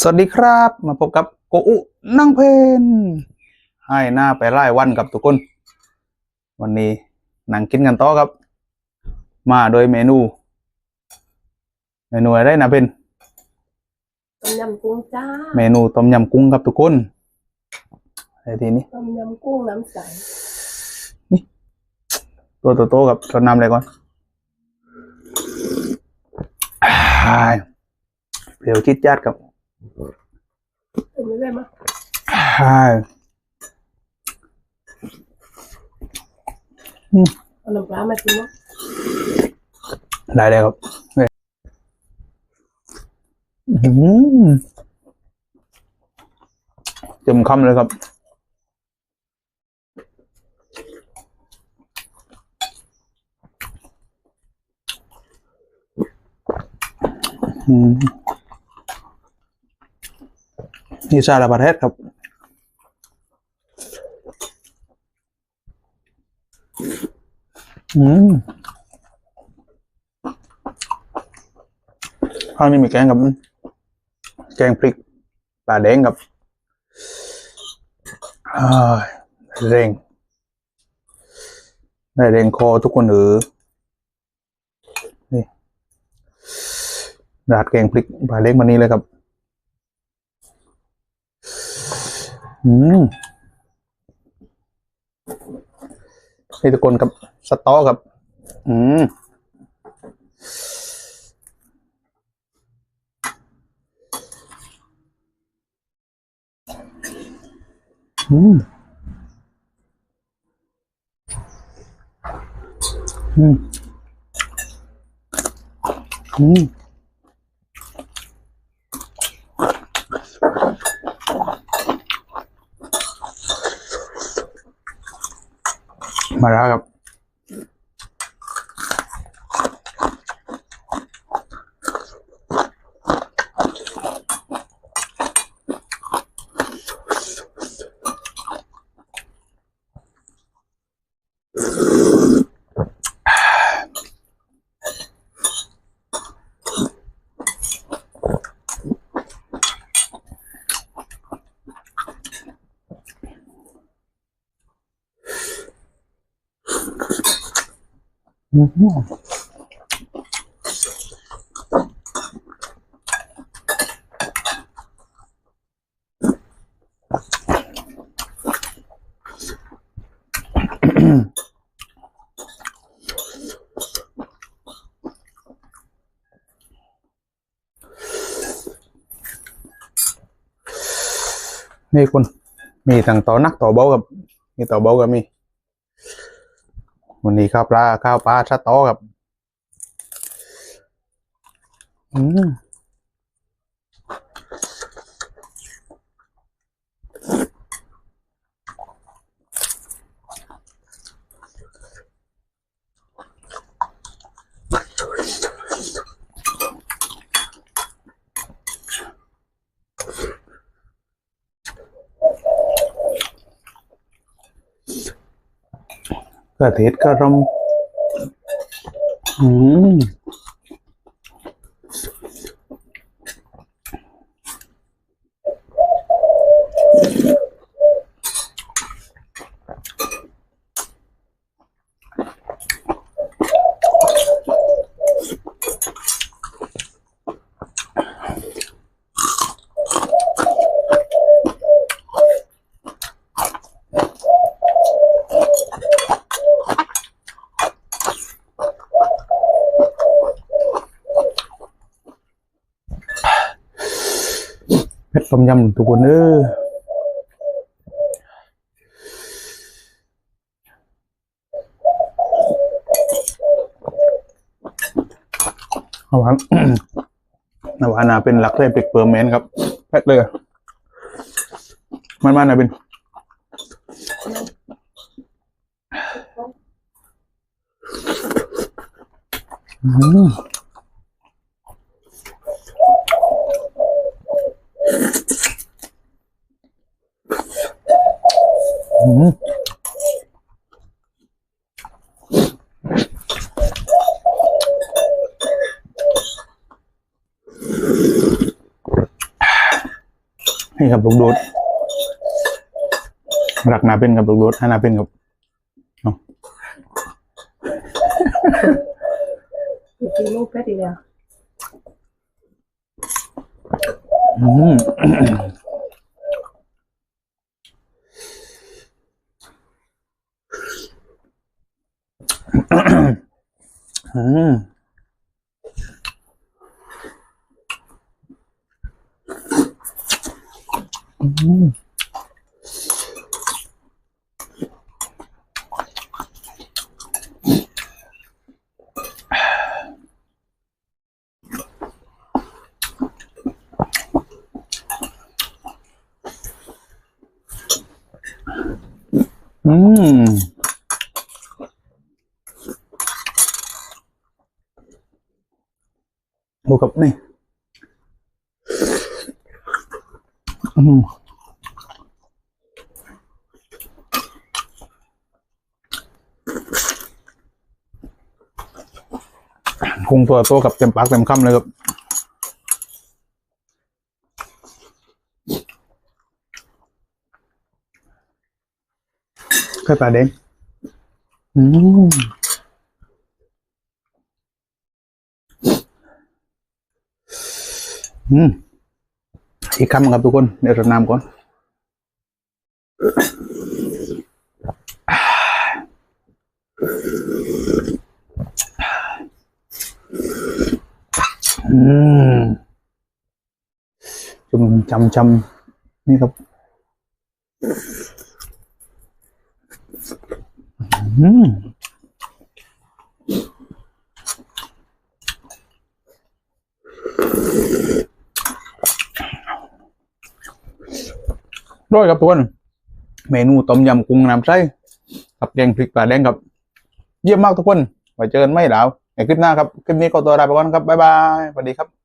สวัสดีครับ มาพบกับโกอุนั่งเพนให้หน้าไปไล่วันกับทุกคน วันนี้นั่งกินกันต่อครับ มาโดยเมนู เมนูอะไรนะเป็นต้มยำกุ้งจ้าเมนูต้มยำกุ้งครับทุกคนไอ้ทีนี้ต้มยำกุ้งน้ำใสตัวโตๆกับชนน้ำอะไรก่อนอ่าเปรี้ยวจิดจัดครับ เป็นยังไงมั้ยใช่เอาน้ำปลามากินมั้ยได้เลยครับเนี่ยอื้อหือเต็มคำเลยครับอืม นี่ซาลาปาเทศครับอืมข้างนี้มีแกงกับ แกงพริกปลาแดงกับเร่งได้เร่งคอทุกคนเออนี่ราดแกงพริกปลาแดงมานี้เลยครับ อืมนี่ทุกคนกับสต๊อกครับ อืมอืมอืมอืม ม นี่คุณมีทั้งต่อนักต่อเบากับ มีต่อเบากับมี วันนี้ข้าวปลาข้าวปลาชะตอครับ อืม กระเทศกระรมอืม ต้มยำทุกคนเอออาหวานเอาหวานนาเป็นหลักเลยเป็กเปอร์เมนครับแพ็คเลยมันมานะเป็นอืม นี่ครับลูกโดดรักนาเป็นกับลูกโดดให้นาเป็นกับกินลูกแค่ทีเดียวอืม อืมอืมอืม ดูกับนี่อืมคงตัวโตกับเต็มปากเต็มคำเลยครับไข่ปลาแดงอืม อืมอีกคำครับทุกคนเดี๋ยวรดน้ำก่อนอืมจุ่มจำจำนี่ครับอืม ร้อยครับทุกคนเมนูต้มยำกุ้งน้ำใสกับแกงพริกปลาแดงครับ เยี่ยมมากทุกคนไว้เจอกันไม่แล้วในคลิปหน้าครับ คลิปนี้ก็ตัวลาไปก่อนครับบ๊ายบายสวัสดีครับ